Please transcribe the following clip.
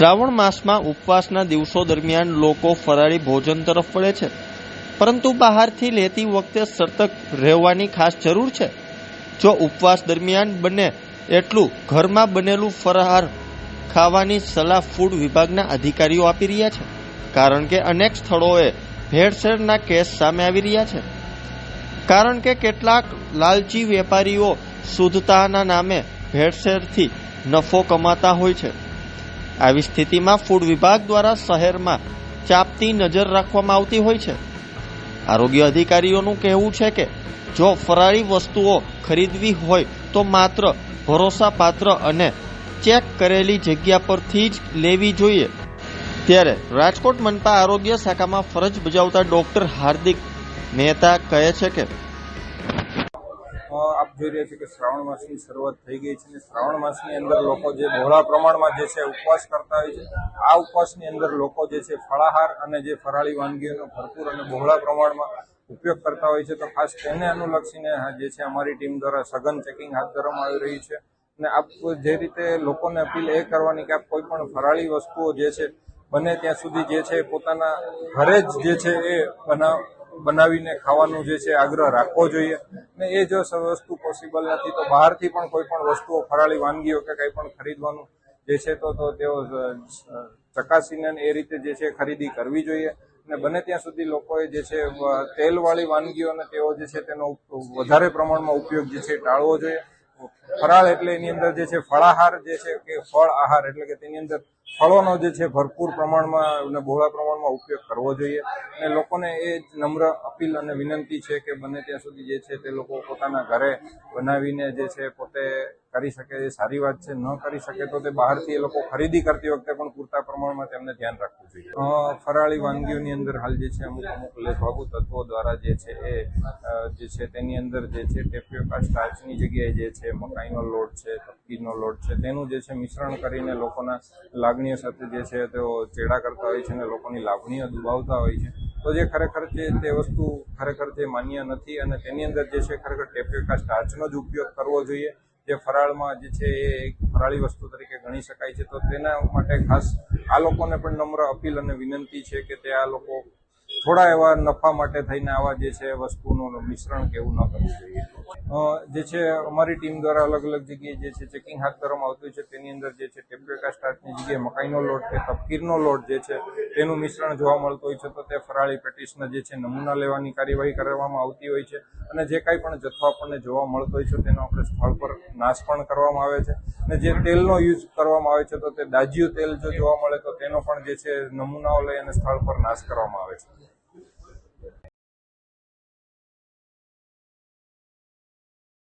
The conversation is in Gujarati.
શ્રાવણ માસમાં ઉપવાસના દિવસો દરમિયાન લોકો ફરાળી ભોજન તરફ વળે છે. પરંતુ બહારથી લેતી વખતે સતર્ક રહેવાની ખાસ જરૂર છે. જો ઉપવાસ દરમિયાન બને એટલું ઘરમાં બનેલું ફરહાર ખાવાની સલાહ ફૂડ વિભાગના અધિકારીઓ આપી રહ્યા છે, કારણ કે અનેક સ્થળોએ ભેળસેળના કેસ સામે આવી રહ્યા છે. કારણ કે કેટલાક લાલચી વેપારીઓ શુદ્ધતાના નામે ભેળસેળથી નફો કમાતા હોય છે. આવી સ્થિતિમાં ફૂડ વિભાગ દ્વારા શહેરમાં ચાપતી નજર રાખવામાં આવતી હોય છે. આરોગ્ય અધિકારીઓનું કહેવું છે કે, જો ફરાળી વસ્તુઓ ખરીદવી હોય તો માત્ર ભરોસાપાત્ર અને ચેક કરેલી જગ્યા પરથી જ લેવી જોઈએ. ત્યારે રાજકોટ મનપા આરોગ્ય શાખામાં ફરજ બજાવતા ડોક્ટર હાર્દિક મહેતા કહે છે કે જોઈ રહ્યા છીએ કે શ્રાવણ માસની શરૂઆત થઈ ગઈ છે અને શ્રાવણ માસની અંદર લોકો જે બહોળા પ્રમાણમાં જે છે ઉપવાસ કરતા હોય છે, આ ઉપવાસની અંદર લોકો જે છે ફળાહાર અને જે ફરાળી વાનગીઓનો ભરપૂર અને બહોળા પ્રમાણમાં ઉપયોગ કરતા હોય છે. તો ખાસ તેને અનુલક્ષીને જે છે અમારી ટીમ દ્વારા સઘન ચેકિંગ હાથ ધરવામાં આવી રહી છે અને આપ જે રીતે લોકોને અપીલ એ કરવાની કે આપ કોઈ પણ ફરાળી વસ્તુઓ જે છે બને ત્યાં સુધી જે છે પોતાના ઘરે જ જે છે એ બનાવ બનાવીને ખાવાનું જે છે આગ્રહ રાખવો જોઈએ. ને એ જો વસ્તુ પોસિબલ નથી, તો બહારથી પણ કોઈ પણ વસ્તુઓ ફરાળી વાનગીઓ કે કંઈ પણ ખરીદવાનું જે છે તો તો તેઓ ચકાસીને એ રીતે જે છે ખરીદી કરવી જોઈએ. અને બને ત્યાં સુધી લોકોએ જે છે તેલવાળી વાનગીઓને તેઓ જે છે તેનો વધારે પ્રમાણમાં ઉપયોગ જે છે ટાળવો જોઈએ. ફરાળ એટલે એની અંદર જે છે ફળાહાર જે છે કે ફળ આહાર એટલે કે તેની અંદર ફળોનો જે છે ભરપૂર પ્રમાણમાં અને બહોળા પ્રમાણમાં ઉપયોગ કરવો જોઈએ. અને લોકોને એ જ નમ્ર અપીલ અને વિનંતી છે કે બને ત્યાં સુધી જે છે તે લોકો પોતાના ઘરે બનાવીને જે છે પોતે કરી શકે, એ સારી વાત છે, ન કરી શકે તો તે બહારથી એ લોકો ખરીદી કરતી વખતે પણ પૂરતા પ્રમાણમાં તેમને ધ્યાન રાખવું જોઈએ. ફરાળી વાનગીઓની અંદર હાલ જે છે અમુક અમુક લેખવાકુ તત્વો દ્વારા જે છે એ જે છે તેની અંદર જે છે ટેપિયોકા સ્ટાર્ચની જગ્યાએ જે છે, મકાઈનો લોટ છે તપકીનો લોટ છે, તેનું જે છે મિશ્રણ કરીને લોકોના લાગણીઓ સાથે જે છે તેઓ ચેડા કરતા હોય છે અને લોકોની લાગણીઓ દુભાવતા હોય છે. તો જે ખરેખર છે તે વસ્તુ ખરેખર જે માન્ય નથી અને તેની અંદર જે છે ખરેખર ટેપિયોકા સ્ટાર્ચનો જ ઉપયોગ કરવો જોઈએ. જે ફરાળમાં જે છે એ એક ફરાળી વસ્તુ તરીકે ગણી શકાય છે. તો તેના માટે ખાસ આ લોકોને પણ નમ્ર અપીલ અને વિનંતી છે કે તે આ લોકો થોડા એવા નફા માટે થઈને આવા જે છે વસ્તુનું મિશ્રણ કે એવું ન કરવું જોઈએ. જે છે, અમારી ટીમ દ્વારા અલગ અલગ જગ્યાએ જે છે ચેકિંગ હાથ ધરવામાં આવતું છે. તેની અંદર જે છે ટેપ્રિકા સ્ટાર્ટની જગ્યાએ મકાઈનો લોટ કે તપકીરનો લોટ જે છે, તેનું મિશ્રણ જોવા મળતું હોય છે, તો તે ફરાળી પેટીસના જે છે, નમૂના લેવાની કાર્યવાહી કરવામાં આવતી હોય છે. અને જે કાંઈ પણ જથ્થો આપણને જોવા મળતો હોય છે, તેનો આપણે સ્થળ પર નાશ પણ કરવામાં આવે છે. અને જે તેલનો યુઝ કરવામાં આવે છે, તો તે દાજ્યું તેલ જો જોવા મળે, તો તેનો પણ જે છે, નમૂનાઓ લઈ અને સ્થળ પર નાશ કરવામાં આવે છે.